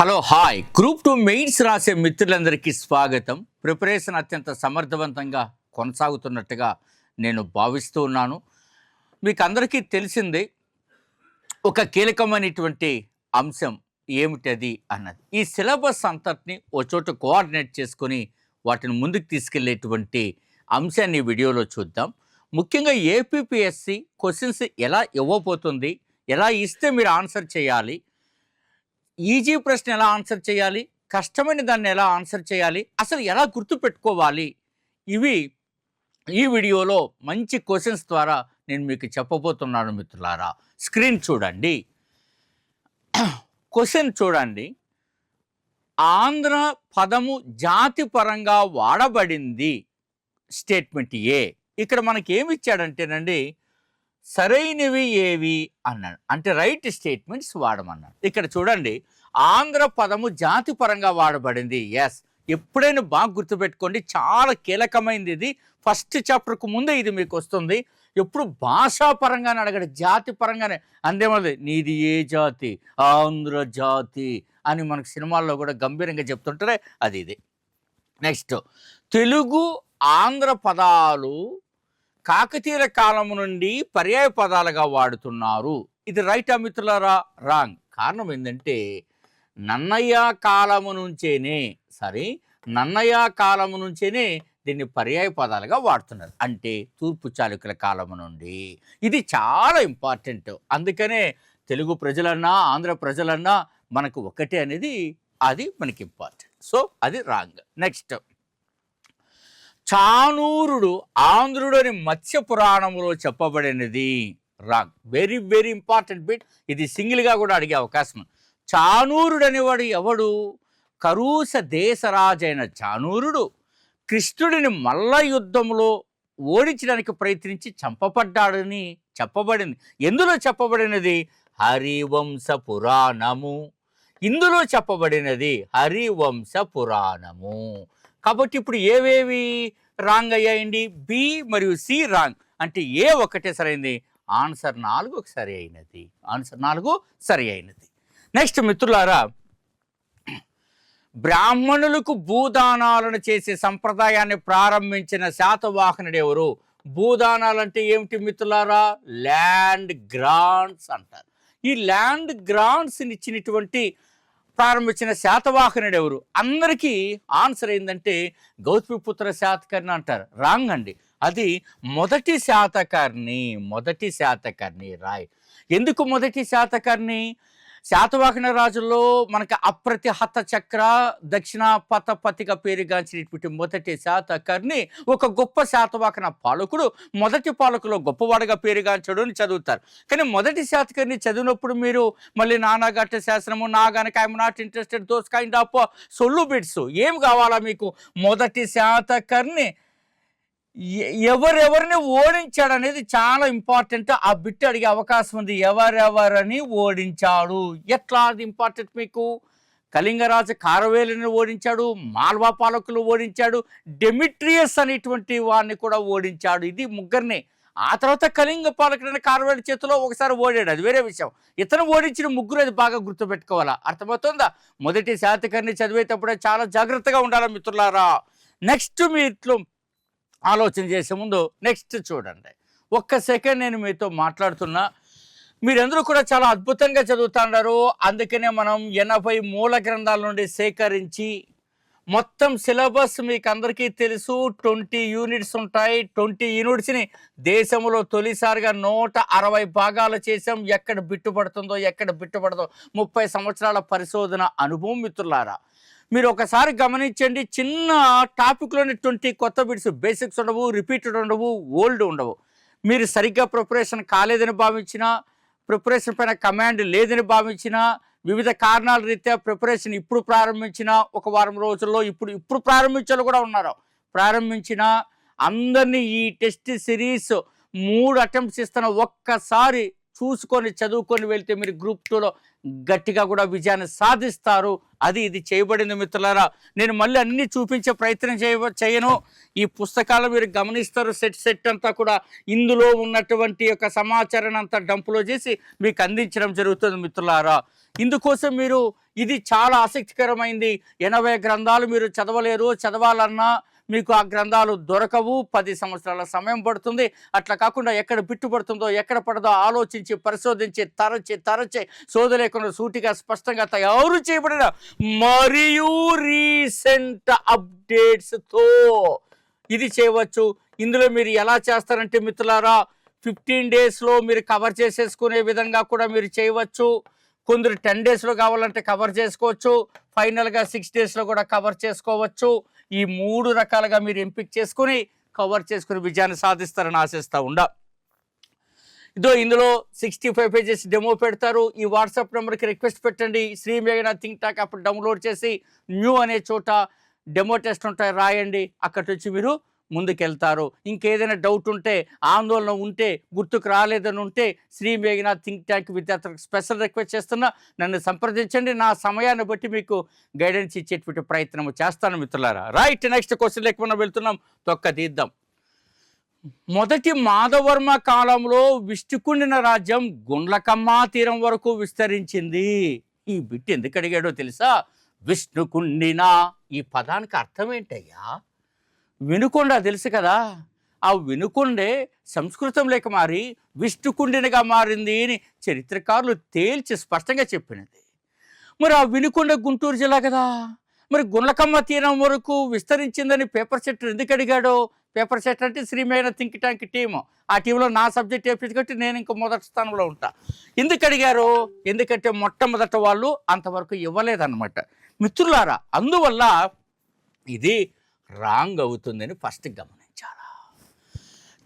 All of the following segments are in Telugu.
Hello hi. Group two mains రాసే మిత్రులందరికీ స్వాగతం. ప్రిపరేషన్ అత్యంత సమర్థవంతంగా కొనసాగుతున్నట్టుగా నేను భావిస్తూ ఉన్నాను. మీకు అందరికీ తెలిసిందే ఒక కీలకమైనటువంటి అంశం ఏమిటది అన్నది. ఈ సిలబస్ అంతటిని ఓ చోట కోఆర్డినేట్ చేసుకొని వాటిని ముందుకు తీసుకెళ్ళేటువంటి అంశాన్ని వీడియోలో చూద్దాం. ముఖ్యంగా ఏపీపీఎస్సి క్వశ్చన్స్ ఎలా ఇవ్వబోతుంది ఎలా ఇస్తే మీరు ఆన్సర్ చేయాలి ఈజీ ప్రశ్న ఎలా ఆన్సర్ చేయాలి? కష్టమైన దాన్ని ఎలా ఆన్సర్ చేయాలి? అసలు ఎలా గుర్తుపెట్టుకోవాలి ఇవి ఈ వీడియోలో మంచి క్వశ్చన్స్ ద్వారా నేను మీకు చెప్పబోతున్నాను మిత్రులారా. స్క్రీన్ చూడండి. క్వశ్చన్ చూడండి. ఆంధ్ర పదము జాతి పరంగా వాడబడింది. Statement A. ఇక్కడ మనకి ఏమి ఇచ్చాడంటేనండి సరైనవి ఏవి అన్నాడు. అంటే రైట్ స్టేట్మెంట్స్ వాడమన్నాడు. ఇక్కడ చూడండి ఆంధ్ర పదము జాతి పరంగా వాడబడింది. ఎస్ ఎప్పుడైనా బాగా గుర్తుపెట్టుకోండి చాలా కీలకమైనది ఇది. ఫస్ట్ చాప్టర్కు ముందే ఇది మీకు వస్తుంది. ఎప్పుడు భాషాపరంగానే అడగడు జాతి పరంగానే. అందేమది? నీది ఏ జాతి? ఆంధ్ర జాతి అని మనకు సినిమాల్లో కూడా గంభీరంగా చెప్తుంటారే అది ఇది. నెక్స్ట్ తెలుగు ఆంధ్ర పదాలు కాకతీయుల కాలము నుండి పర్యాయ పదాలుగా వాడుతున్నారు. ఇది రైట్ మిత్రులారా? రాంగ్. కారణం ఏంటంటే నన్నయ్య కాలము నుంచేనే సరే నన్నయ్య కాలము నుంచేనే దీన్ని పర్యాయ పదాలుగా వాడుతున్నారు. అంటే తూర్పు చాళుక్యుల కాలము నుండి. ఇది చాలా ఇంపార్టెంట్. అందుకనే తెలుగు ప్రజలన్నా ఆంధ్ర ప్రజలన్నా మనకు ఒకటే అనేది అది మనకి ఇంపార్టెంట్. సో అది రాంగ్. నెక్స్ట్. చానూరుడు ఆంధ్రుడు అని మత్స్య పురాణంలో చెప్పబడినది. Wrong. Very very important bit ఇది సింగిల్గా కూడా అడిగే అవకాశం చానూరుడు అనేవాడు ఎవడు? కరూస దేశరాజైన చానూరుడు కృష్ణుడిని మల్ల యుద్ధంలో ఓడించడానికి ప్రయత్నించి చంపబడ్డాడని చెప్పబడింది. ఎందులో చెప్పబడినది? హరివంశ పురాణము. ఇందులో చెప్పబడినది హరివంశ పురాణము. కాబట్టి ఇప్పుడు ఏవేవి రాంగ్ అయ్యాయండి? బి మరియు సి రాంగ్. అంటే ఏ ఒకటే సరైంది? ఆన్సర్ నాలుగు సరి అయినది. ఆన్సర్ నాలుగు సరి అయినది. నెక్స్ట్ మిత్రులారా బ్రాహ్మణులకు భూదానాలను చేసే సంప్రదాయాన్ని ప్రారంభించిన శాతవాహనుడు ఎవరు? భూదానాలు అంటే ఏమిటి మిత్రులారా? ల్యాండ్ గ్రాంట్స్ అంటారు. ఈ ల్యాండ్ గ్రాంట్స్ని ఇచ్చినటువంటి ప్రారంభించిన శాతవాహనుడు ఎవరు? అందరికీ ఆన్సర్ ఏంటంటే గౌతమిపుత్ర శాతకర్ణి అంటారు. రాంగ్ అండి. అది మొదటి శాతకర్ణి మొదటి శాతకర్ణి రాయ్. ఎందుకు మొదటి శాతకర్ణి? శాతవాహన రాజుల్లో మనకి అప్రతిహత చక్ర దక్షిణ పతపతిగా పేరుగాంచినటువంటి మొదటి శాతకర్ణి ఒక గొప్ప శాతవాహన పాలకుడు మొదటి పాలకులో గొప్పవాడుగా పేరుగాంచడు అని చదువుతారు. కానీ మొదటి శాతకర్ణి చదివినప్పుడు మీరు మళ్ళీ నానాఘట్ట శాస్త్రము నా గనక I'm not interested those kind of సొల్లు బిట్స్ ఏం కావాలా మీకు? మొదటి శాతకర్ణి ఎవరెవరిని ఓడించాడు అనేది చాలా ఇంపార్టెంట్. ఆ బిట్ అడిగే అవకాశం ఉంది. ఎవరెవరని ఓడించాడు? ఎట్లా అది ఇంపార్టెంట్ మీకు? కళింగరాజు కారవేలిని ఓడించాడు మాల్వా పాలకులు ఓడించాడు డెమిట్రియస్ అనేటువంటి వాడిని కూడా ఓడించాడు. ఇది ముగ్గురిని. ఆ తర్వాత కళింగ పాలకుడైన కారవేలు చేతిలో ఒకసారి ఓడాడు. అది వేరే విషయం. ఇతను ఓడించిన ముగ్గురు అది బాగా గుర్తుపెట్టుకోవాలా? అర్థమవుతుందా? మొదటి శాతకర్ణి చదివేటప్పుడే చాలా జాగ్రత్తగా ఉండాలి మిత్రులారా? నెక్స్ట్ మీ ఇట్లు ఆలోచన చేసే ముందు నెక్స్ట్ చూడండి. ఒక్క సెకండ్ నేను మీతో మాట్లాడుతున్నా. మీరందరూ కూడా చాలా అద్భుతంగా చదువుతున్నారు అందుకనే మనం ఎనభై మూల గ్రంథాల నుండి సేకరించి మొత్తం సిలబస్ మీకు అందరికీ తెలుసు. ట్వంటీ యూనిట్స్ ఉంటాయి. ట్వంటీ యూనిట్స్ని దేశంలో తొలిసారిగా నూట అరవై భాగాలు చేసాం ఎక్కడ బిట్టుపడుతుందో ఎక్కడ బిట్టుపడదో ముప్పై సంవత్సరాల పరిశోధన అనుభవం మిత్రులారా మీరు ఒకసారి గమనించండి చిన్న టాపిక్లోని ట్వంటీ కొత్త బిట్స్ బేసిక్స్ ఉండవు రిపీటెడ్ ఉండవు ఓల్డ్ ఉండవు. మీరు సరిగ్గా ప్రిపరేషన్ కాలేదని భావించినా ప్రిపరేషన్ పైన కమాండ్ లేదని భావించినా వివిధ కారణాల రీత్యా ప్రిపరేషన్ ఇప్పుడు ప్రారంభించిన ఒక వారం రోజుల్లో ఇప్పుడు ఇప్పుడు ప్రారంభించాలి కూడా ఉన్నారు. ప్రారంభించిన అందరినీ ఈ టెస్ట్ సిరీస్ మూడు అటెంప్ట్స్ ఇస్తున్న ఒక్కసారి చూసుకొని చదువుకొని వెళ్తే మీరు గ్రూప్ టూలో గట్టిగా కూడా విజయాన్ని సాధిస్తారు. అది ఇది చేయబడింది మిత్రులారా. నేను మళ్ళీ అన్ని చూపించే ప్రయత్నం చేయ చేయను. ఈ పుస్తకాలు మీరు గమనిస్తారు. సెట్ సెట్ అంతా కూడా ఇందులో ఉన్నటువంటి యొక్క సమాచారాన్ని అంతా డంపులో చేసి మీకు అందించడం జరుగుతుంది మిత్రులారా. ఇందుకోసం మీరు ఇది చాలా ఆసక్తికరమైంది. ఎనభై గ్రంథాలు మీరు చదవలేరు చదవాలన్నా మీకు ఆ గ్రంథాలు దొరకవు. పది సంవత్సరాల సమయం పడుతుంది. అట్లా కాకుండా ఎక్కడ బిట్టుపడుతుందో ఎక్కడ పడదో ఆలోచించి పరిశోధించి తరచి తరచి సోదలేకుండా సూటిగా స్పష్టంగా తయారు చేయబడిన మరియు రీసెంట్ అప్డేట్స్తో ఇది చేయవచ్చు. ఇందులో మీరు ఎలా చేస్తారంటే మిత్రులారా ఫిఫ్టీన్ డేస్లో మీరు కవర్ చేసేసుకునే విధంగా కూడా మీరు చేయవచ్చు. కొందరు టెన్ డేస్లో కావాలంటే కవర్ చేసుకోవచ్చు. ఫైనల్గా సిక్స్ డేస్లో కూడా కవర్ చేసుకోవచ్చు. ఈ మూడు రకాలుగా మీరు ఎంపిక చేసుకుని కవర్ చేసుకుని విజయాన్ని సాధిస్తారని ఆశిస్తూ ఉండ. ఇదో ఇందులో సిక్స్టీ ఫైవ్ పేజెస్ డెమో పెడతారు. ఈ వాట్సాప్ నెంబర్కి రిక్వెస్ట్ పెట్టండి. శ్రీ మేఘన థింక్ టాక్ అప్పుడు డౌన్లోడ్ చేసి న్యూ అనే చోట డెమో టెస్ట్ ఉంటాయి రాయండి. అక్కడి నుంచి మీరు ముందుకెళ్తారు. ఇంకేదైనా డౌట్ ఉంటే ఆందోళన ఉంటే గుర్తుకు రాలేదని ఉంటే శ్రీ మేఘనాథ్ థింక్ ట్యాంక్ విద్యార్థులకు స్పెషల్ రిక్వెస్ట్ చేస్తున్నా నన్ను సంప్రదించండి. నా సమయాన్ని బట్టి మీకు గైడెన్స్ ఇచ్చేటువంటి ప్రయత్నం చేస్తాను మిత్రులారా. రైట్ నెక్స్ట్ క్వశ్చన్ లేకుండా వెళ్తున్నాం. తొక్క తీద్దాం. మొదటి మాధవర్మ కాలంలో విష్ణుకుండిన రాజ్యం గుండ్లకమ్మ తీరం వరకు విస్తరించింది. ఈ బిట్ ఎందుకు అడిగాడో తెలుసా? విష్ణుకుండిన ఈ పదానికి అర్థం ఏంటయ్యా? వినుకొండ తెలుసు కదా? ఆ వినుకొండే సంస్కృతం లేక మారి విష్ణుకుండినగా మారింది అని చరిత్రకారులు తేల్చి స్పష్టంగా చెప్పినది. మరి ఆ వినుకొండ గుంటూరు జిల్లా కదా? మరి గుండ్లకమ్మ తీరం వరకు విస్తరించిందని పేపర్ సెట్ ఎందుకు అడిగాడో? పేపర్ సెట్ అంటే శ్రీమైన థింక్ ట్యాంక్ టీము. ఆ టీంలో నా సబ్జెక్ట్ ఏపించి కట్టి నేను ఇంకో మొదటి స్థానంలో ఉంటా. ఎందుకు అడిగారు? ఎందుకంటే మొట్టమొదట వాళ్ళు అంతవరకు ఇవ్వలేదన్నమాట. మిత్రులారా అందువల్ల ఇది రాంగ్ అవుతుందని ఫస్ట్ గమనించాలి.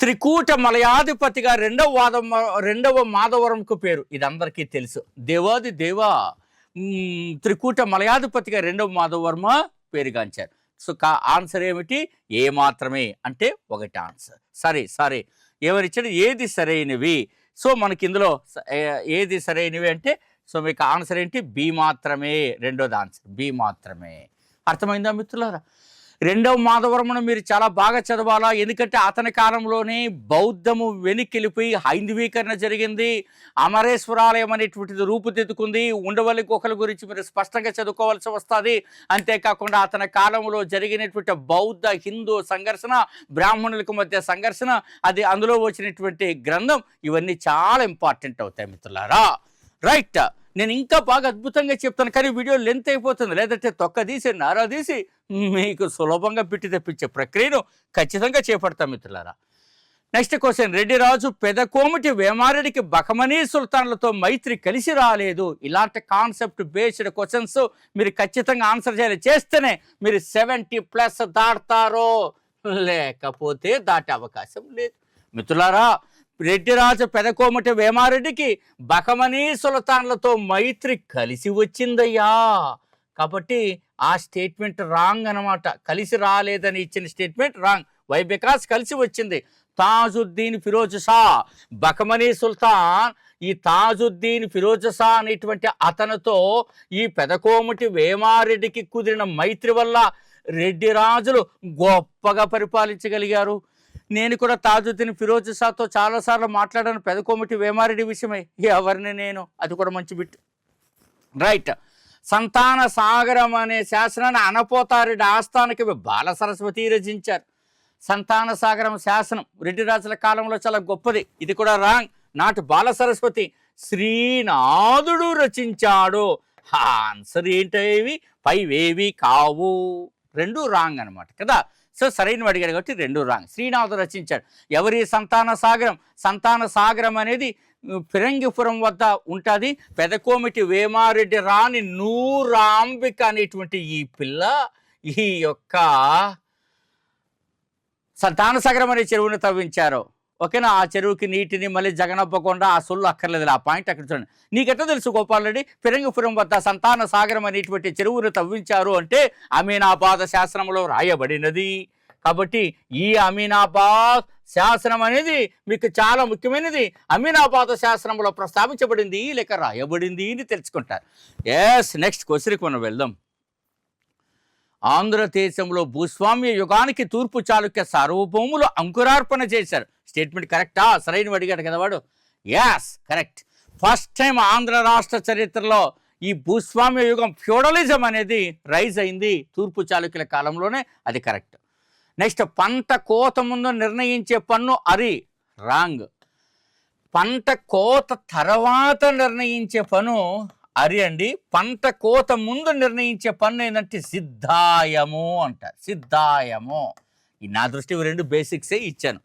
త్రికూట మలయాధిపతిగా రెండవ వాదం రెండవ మాధవరంకు పేరు. ఇది అందరికీ తెలుసు. దేవాది దేవా త్రికూట మలయాధిపతిగా రెండవ మాధవర్మ పేరుగాంచారు. సో కా ఆన్సర్ ఏమిటి? ఏ మాత్రమే అంటే ఒకటి ఆన్సర్. సరే సరే. ఎవరిచ్చాడు? ఏది సరైనవి? సో మనకి ఇందులో ఏది సరైనవి అంటే సో మీకు ఆన్సర్ ఏంటి? బి మాత్రమే. రెండోది ఆన్సర్. బి మాత్రమే. అర్థమైందా మిత్రులారా? రెండవ మాధవరమును మీరు చాలా బాగా చదవాలా? ఎందుకంటే అతని కాలంలోనే బౌద్ధము వెనక్కిలిపోయి హైందవీకరణ జరిగింది. అమరేశ్వరాలయం అనేటువంటిది రూపుదిద్దుకుంది. ఉండవల్లి గుహల గురించి మీరు స్పష్టంగా చదువుకోవాల్సి వస్తుంది. అంతేకాకుండా అతని కాలంలో జరిగినటువంటి బౌద్ధ హిందూ సంఘర్షణ బ్రాహ్మణులకు మధ్య సంఘర్షణ అది అందులో వచ్చినటువంటి గ్రంథం ఇవన్నీ చాలా ఇంపార్టెంట్ అవుతాయి మిత్రులారా. రైట్. నేను ఇంకా బాగా అద్భుతంగా చెప్తాను. కానీ వీడియో లెంత్ అయిపోతుంది. లేదంటే తొక్క తీసి నారా తీసి మీకు సులభంగా పెట్టి తెప్పించే ప్రక్రియను ఖచ్చితంగా చేపడతాం మిత్రులారా. Next question. రెడ్డిరాజు పెదకోమిటి వేమారెడ్డికి బకమనీ సుల్తాన్లతో మైత్రి కలిసి రాలేదు. ఇలాంటి కాన్సెప్ట్ బేస్డ్ క్వశ్చన్స్ మీరు ఖచ్చితంగా ఆన్సర్ చేయాలి. చేస్తేనే మీరు సెవెంటీ ప్లస్ దాటుతారో. లేకపోతే దాటే అవకాశం లేదు. మిత్రులారా రెడ్డిరాజు పెదకోమటి వేమారెడ్డికి బకమనీ సుల్తాన్లతో మైత్రి కలిసి వచ్చిందయ్యా. కాబట్టి ఆ స్టేట్మెంట్ రాంగ్ అన్నమాట. కలిసి రాలేదని ఇచ్చిన స్టేట్మెంట్ రాంగ్. వై బికాస్ కలిసి వచ్చింది. తాజుద్దీన్ ఫిరోజ్ షా బకమనీ సుల్తాన్ ఈ తాజుద్దీన్ ఫిరోజ్ షా అనేటువంటి అతనితో ఈ పెదకోమటి వేమారెడ్డికి కుదిరిన మైత్రి వల్ల రెడ్డి రాజులు గొప్పగా పరిపాలించగలిగారు. నేను కూడా తాజుద్దీన్ ఫిరోజ్ షాతో చాలాసార్లు మాట్లాడాను. పెదకోమటి వేమారెడ్డి విషయమై. ఎవరిని నేను? అది కూడా మంచి బిట్. రైట్. సంతాన సాగరం అనే శాసనాన్ని అనపోతారెడ్డి ఆస్థానకి బాల సరస్వతి రచించారు. సంతాన సాగరం శాసనం రెడ్డి రాజుల కాలంలో చాలా గొప్పది. ఇది కూడా రాంగ్. నాటి బాల సరస్వతి శ్రీనాథుడు రచించాడు. ఆన్సర్ ఏంటేవి పైవేవి కావు. రెండు రాంగ్ అన్నమాట కదా? సో సరైన అడిగాడు కాబట్టి రెండు రాంగ్. శ్రీనాథుడు రచించాడు. ఎవరి సంతాన సాగరం? సంతాన సాగరం అనేది ఫిరంగిపురం వద్ద ఉంటుంది. పెదకోమిటి వేమారెడ్డి రాణి నూరాంబిక అనేటువంటి ఈ పిల్ల ఈ యొక్క సంతానసాగరం అనే చెరువును తవ్వించారు. ఓకేనా? ఆ చెరువుకి నీటిని మళ్ళీ జగనప్పకుండా ఆ సొల్లు అక్కర్లేదు. ఆ పాయింట్ అక్కడ చూడండి. నీకెట్లా తెలుసు గోపాల్ రెడ్డి? ఫిరంగిపురం వద్ద సంతాన సాగరం అనేటువంటి చెరువును తవ్వించారు అంటే అమీనాబాద్ శాసనంలో రాయబడినది. కాబట్టి ఈ అమీనాబాద్ శాసనం అనేది మీకు చాలా ముఖ్యమైనది. అమీనాబాద్ శాసనంలో ప్రస్తావించబడింది లేక రాయబడింది అని తెలుసుకుంటారు. ఎస్ నెక్స్ట్ క్వశ్చన్కి మనం వెళ్దాం. ఆంధ్రదేశంలో భూస్వామ్య యుగానికి తూర్పు చాళుక్య సార్వభౌములు అంకురార్పణ చేశారు. స్టేట్మెంట్ కరెక్టా సరైన అడిగాడు కదా వాడు. Yes correct first time Andhra రాష్ట్ర చరిత్రలో ఈ భూస్వామ్య యుగం ఫ్యూడలిజం అనేది రైజ్ అయింది తూర్పు చాళుక్యుల కాలంలోనే. అది కరెక్ట్ నెక్స్ట్ పంట కోత ముందు నిర్ణయించే పన్ను అరి రాంగ్. పంట కోత తర్వాత నిర్ణయించే పన్ను అరి అండి. పంట కోత ముందు నిర్ణయించే పన్ను ఏంటంటే సిద్ధాయము అంట. సిద్ధాయము. ఈ నా దృష్టి రెండు బేసిక్సే ఇచ్చాను.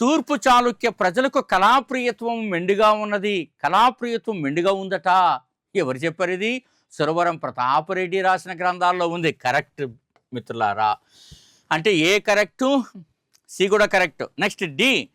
తూర్పు చాళుక్య ప్రజలకు కళాప్రియత్వం మెండుగా ఉన్నది. కళాప్రియత్వం మెండుగా ఉందట. ఎవరు చెప్పారు ఇది? సురవరం ప్రతాపరెడ్డి రాసిన గ్రంథాల్లో ఉంది. కరెక్ట్ మిత్రులారా. అంటే ఏ కరెక్టు? సి కూడా కరెక్ట్. నెక్స్ట్ డి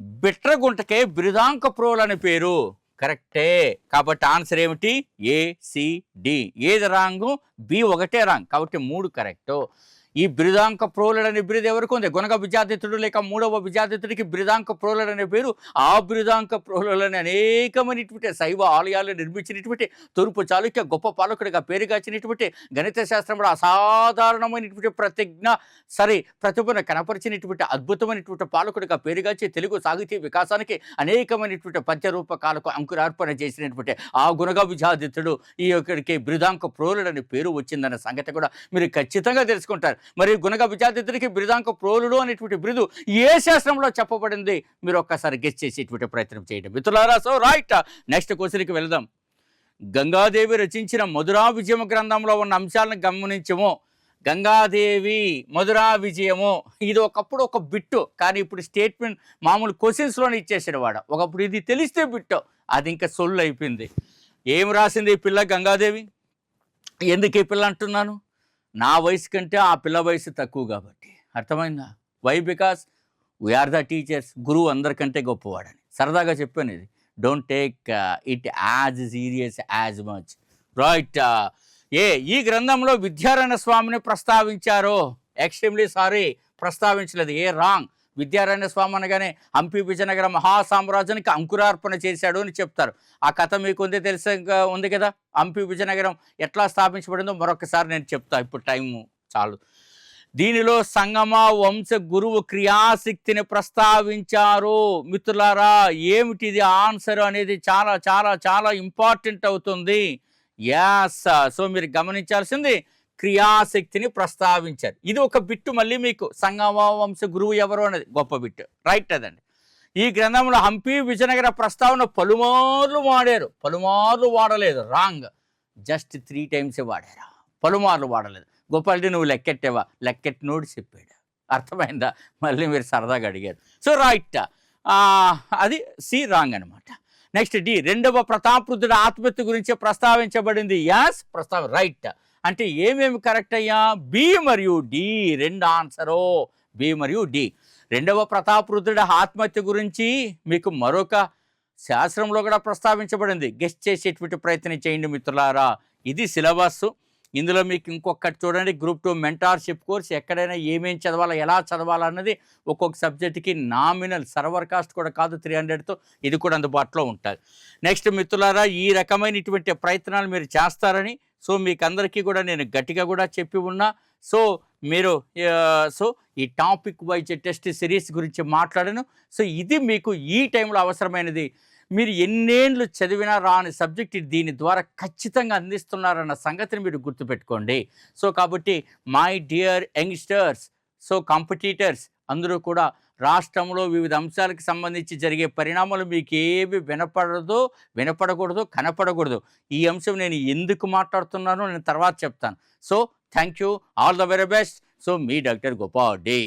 బిట్రగుంటకే బిరుదాంక ప్రోల్ అని పేరు. కరెక్టే. కాబట్టి ఆన్సర్ ఏమిటి? ఏసిడి ఏది రాంగు? బి ఒకటే రాంగ్. కాబట్టి మూడు కరెక్టు. ఈ బిరుదాంక ప్రోలుడు అనే బిరుదు ఎవరికి ఉంది? గుణక విజాదితుడు లేక మూడవ విజాదితుడికి బిరుదాంక ప్రోలడ్ అనే పేరు ఆ బిరుదాంక ప్రోలని అనేకమైనటువంటి శైవ ఆలయాలు నిర్మించినటువంటి తూర్పు చాళుక్య గొప్ప పాలకుడిగా పేరుగాచినటువంటి గణిత శాస్త్రంలో అసాధారణమైనటువంటి ప్రతిజ్ఞ సరే ప్రతిభను కనపరిచినటువంటి అద్భుతమైనటువంటి పాలకుడిగా పేరుగాచి తెలుగు సాహితీ వికాసానికి అనేకమైనటువంటి పద్యరూపకాలకు అంకురార్పణ చేసినటువంటి ఆ గుణగ విజాదిత్యుడు ఈ యొక్కడికి బిరుదాంక ప్రోలడనే పేరు వచ్చిందన్న సంగతి కూడా మీరు ఖచ్చితంగా తెలుసుకుంటారు. మరి గుణగ విద్యార్థిద్దరికి బిరుదాంక ప్రోలుడు అనేటువంటి బిరుదు ఏ శాస్త్రంలో చెప్పబడింది? మీరు ఒక్కసారి గెస్ చేసేటువంటి ప్రయత్నం చేయండి. మిత్రులారా సో రైట్ నెక్స్ట్ క్వశ్చన్కి వెళదాం. గంగాదేవి రచించిన మధురా విజయం గ్రంథంలో ఉన్న అంశాలను గమనించము. గంగాదేవి మధురా విజయము. ఇది ఒకప్పుడు ఒక బిట్టు కానీ ఇప్పుడు స్టేట్మెంట్ మామూలు క్వశ్చన్స్లోనే ఇచ్చేసాడు వాడు. ఒకప్పుడు ఇది తెలిస్తే బిట్టు అది ఇంకా సొల్లు అయిపోయింది. ఏం రాసింది ఈ పిల్ల గంగాదేవి? ఎందుకు ఈ పిల్ల అంటున్నాను? నా వయసు కంటే ఆ పిల్ల వయసు తక్కువ కాబట్టి. అర్థమైందా? Why because we're the teachers గురువు అందరికంటే గొప్పవాడని. సరదాగా చెప్పాను ఇది. Don't take it as serious as much right A ఈ గ్రంథంలో విద్యారాయణ స్వామిని ప్రస్తావించారు? ఎక్స్ట్రీమ్లీ సారీ ప్రస్తావించలేదు. ఏ రాంగ్ విద్యారాయణ స్వామి అనగానే హంపి విజయనగర మహాసామ్రాజ్యానికి అంకురార్పణ చేశాడు అని చెప్తారు. ఆ కథ మీకు ఉంది తెలిసే ఉంది కదా? హంపి విజయనగరం ఎట్లా స్థాపించబడిందో మరొకసారి నేను చెప్తా. ఇప్పుడు టైము చాలు. దీనిలో సంగమ వంశ గురువు క్రియాశక్తిని ప్రస్తావించారు. మిత్రులారా ఏమిటిది? ఆన్సర్ అనేది చాలా చాలా చాలా ఇంపార్టెంట్ అవుతుంది. యాస్. సో మీరు గమనించాల్సింది క్రియాశక్తిని ప్రస్తావించారు. ఇది ఒక బిట్టు మళ్ళీ మీకు సంగమవంశ గురువు ఎవరు అనేది గొప్ప బిట్టు. రైట్ అదండి. ఈ గ్రంథంలో హంపి విజయనగర ప్రస్తావన పలుమార్లు వాడారు. పలుమార్లు వాడలేదు. రాంగ్. జస్ట్ త్రీ టైమ్సే వాడారు? పలుమార్లు వాడలేదు. గోపాల్డి నువ్వు లెక్కెట్టావా? లెక్కెట్టినోడు చెప్పాడు. అర్థమైందా? మళ్ళీ మీరు సరదాగా అడిగారు. So right. అది సి రాంగ్ అనమాట నెక్స్ట్ డి రెండవ ప్రతాపరుద్రుడు ఆత్మహత్య గురించి ప్రస్తావించబడింది. యాస్ ప్రస్తావ రైట్. అంటే ఏమేమి కరెక్ట్ అయ్యా? బి మరియు డి. రెండు ఆన్సరు. బి మరియు డి. రెండవ ప్రతాపరుద్రుడి ఆత్మహత్య గురించి మీకు మరొక శాస్త్రంలో కూడా ప్రస్తావించబడింది. గెస్ట్ చేసేటువంటి ప్రయత్నం చేయండి మిత్రులారా. ఇది సిలబస్ ఇందులో మీకు ఇంకొకటి చూడండి గ్రూప్ టూ మెంటార్షిప్ కోర్స్ ఎక్కడైనా ఏమేం చదవాలా ఎలా చదవాలన్నది ఒక్కొక్క సబ్జెక్ట్కి నామినల్ సర్వర్ కాస్ట్ కూడా కాదు త్రీ హండ్రెడ్తో ఇది కూడా అందుబాటులో ఉంటుంది. నెక్స్ట్ మిత్రులారా ఈ రకమైనటువంటి ప్రయత్నాలు మీరు చేస్తారని సో మీకు అందరికీ కూడా నేను గట్టిగా కూడా చెప్పి ఉన్నా. సో మీరు సో ఈ టాపిక్ వైజ్ టెస్ట్ సిరీస్ గురించి మాట్లాడాను. సో ఇది మీకు ఈ టైంలో అవసరమైనది. మీరు ఎన్నేళ్ళు చదివినా రాని సబ్జెక్ట్ దీని ద్వారా ఖచ్చితంగా అందిస్తున్నారన్న సంగతిని మీరు గుర్తుపెట్టుకోండి. సో కాబట్టి my dear youngsters so competitors అందరూ కూడా రాష్ట్రంలో వివిధ అంశాలకు సంబంధించి జరిగే పరిణామాలు మీకు ఏవి వినపడదో వినపడకూడదు కనపడకూడదు ఈ అంశం నేను ఎందుకు మాట్లాడుతున్నానో నేను తర్వాత చెప్తాను. So thank you all the very best. So me doctor Gopal day.